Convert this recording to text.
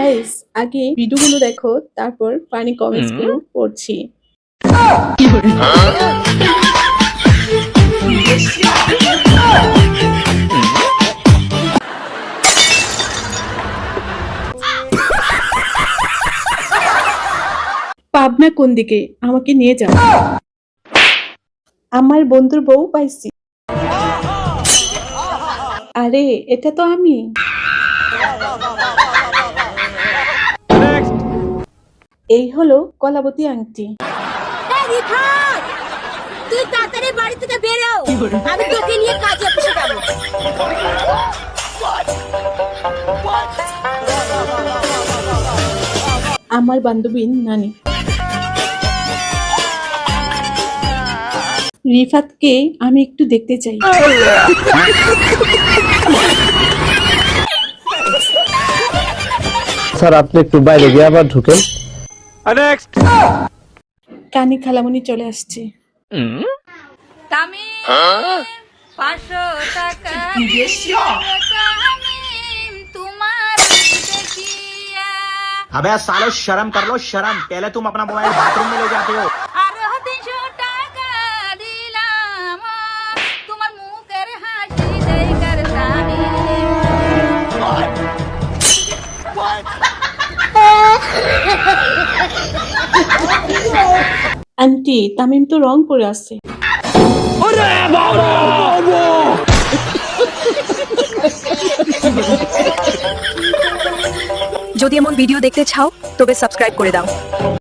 Guys আগে ভিডিওগুলো দেখো তারপর ফানি কমেন্টসগুলো পড়ছি। পাবনা কোন দিকে? আমাকে নিয়ে যাও। আমার বন্ধুর বউ পাইছি। আরে এটা তো আমি। এই হলো কলাবতী আংটি। এই তুই তাড়াতাড়ি বাড়ি থেকে বেরো। আমি তোকে নিয়ে কাজে অফিসে যাব। আমার বান্ধবীর নানি। রিফাতকে আমি একটু দেখতে চাই। স্যার আপনি একটু বাইরে গিয়ে আবার ঢুকেন। কানি খালামুনি চলে আসছে তামিম পাঁচশো টাকা তামিম তোমার দেখিয়া अबे सालो शर्म कर लो शर्म पहले तुम अपना मोबाइल बाथरूम में ले जाते हो আন্টি তামিম তো রং পরে আছে। যদি এমন ভিডিও দেখতে চাও তবে সাবস্ক্রাইব করে দাও।